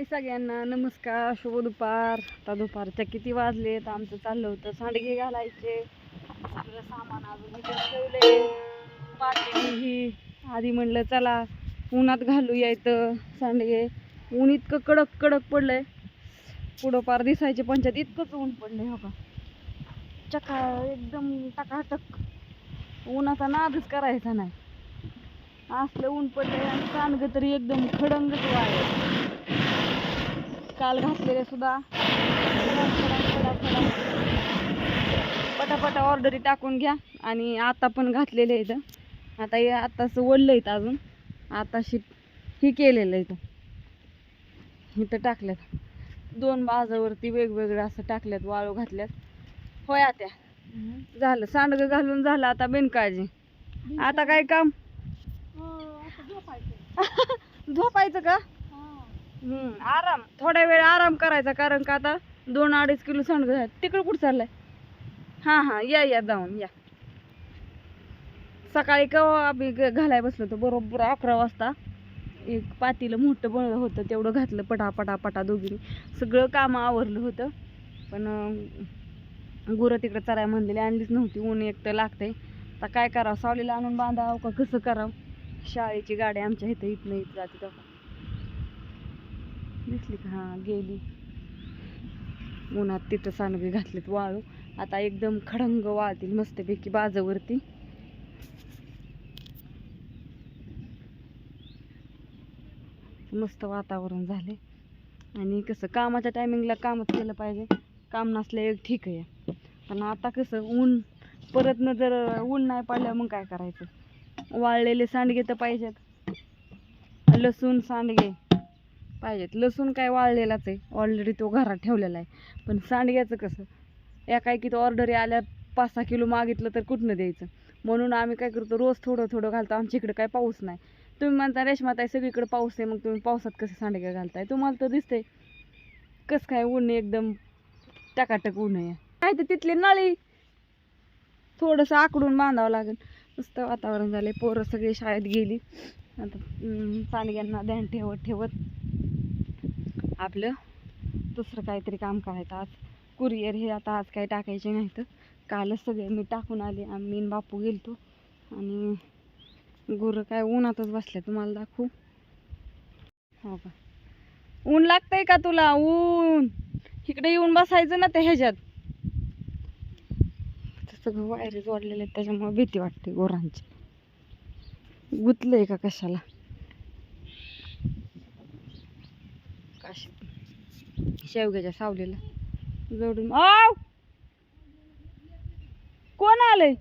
सगळ्यांना नमस्कार शुभ दुपार. आता दुपारच्या किती वाजले तर आमचं चाललं होतं सांडगे घालायचे. सगळं सामान अजून ठेवले पाठी ही आधी म्हणलं चला उन्हात घालू यायचं सांडगे. ऊन इतकं कडक कडक पडलंय. पुढं पार दिसायचे पंचायत. इतकंच ऊन पडलंय हो का? चका एकदम टकाटक. उन्हाचा नादच करायचा नाही. असलं ऊन पडलंय आणि सांडगं तरी एकदम खडंगच वाढलं काल घातलेले सुद्धा. पटापटा ऑर्डरी टाकून घ्या. आणि आता पण घातलेले इथं आता हे आताच वडलं इथं अजून. आताशी ही केलेलं इथं इथं टाकल्यात. दोन बाजावरती वेगवेगळं असं टाकल्यात वाळू घातल्यात. होय आत्या. झालं. सांडगं घालून झालं आता बिनकाळजी. आता काय काम? झोपायचं का? हम्म, आराम. थोड्या वेळ आराम करायचा कारण का आता दोन अडीच किलो सांडगं तिकडं कुठं चाललंय? हां हां या या जाऊन या. सकाळी केव्हा आम्ही ग- घालाय बसलो होतो? बरोबर अकरा वाजता. एक पातीलं मोठं बळ होतं तेवढं घातलं पटा पटा पटा दोघींनी. सगळं काम आवरलं होतं. पण अं, गुरं तिकडं चराय म्हणलेली आणलीच नव्हती. ऊन एक तर लागतंय. आता काय करावं? सावलीला आणून बांधावं का? कसं करावं? शाळेची गाडी आमच्या इथं इथनं इथं जाते तेव्हा. दिसली का? हां गेली. उन्हात तिथं सांडगे घातलेत वाळू. आता एकदम खडंग वाळतील मस्तपैकी बाजावरती. मस्त वातावरण झाले आणि कसं कामाच्या टायमिंगला कामच केलं पाहिजे. काम नसलं एक ठीक आहे. पण आता कसं ऊन परत न जर ऊन नाही पडलं मग काय करायचं? वाळलेले सांडगे तर पाहिजेत. लसूण सांडगे. पाहिजेत. लसूण काय वाळलेलाच आहे. ऑलरेडी तो घरात ठेवलेला आहे. पण सांडग्याचं कसं? एकाएकी तो ऑर्डरी आल्या पाच सहा किलो मागितलं तर कुठनं द्यायचं? म्हणून आम्ही काय करतो रोज थोडं थोडं घालतो. आमच्या इकडं काय पाऊस नाही. तुम्ही म्हणता रेशमाताई सगळीकडे पाऊस आहे. मग तुम्ही पावसात कसे सांडग्या घालताय? तुम्हाला तर दिसतंय. कसं काय ऊन आहे एकदम? टकाटक ऊन आहे. नाही तर तिथली नळी. थोडंसं आकडून बांधावं लागेल. मस्त वातावरण झाले पोरं सगळी शाळेत गेली. आता सांडग्यांना ध्यान ठेवत ठेवत आपलं. दुसरं काहीतरी काम करायचं आज. कुरिअर हे आता आज काही टाकायचे नाही तर कालच सगळे मी टाकून आले. आम्ही बापू गेलतो. आणि गुरं काय उन्हातच बसले तुम्हाला दाखवू? हो का? ऊन लागतंय का तुला? ऊन! इकडे येऊन बसायचं ना त्या ह्याच्यात. सगळं वायरी जोडलेले आहेत. त्याच्यामुळे भीती वाटते गोरांची. गुतलंय का कशाला? शेवग्याच्या सावलीला जोडून. आव! कोण आलंय?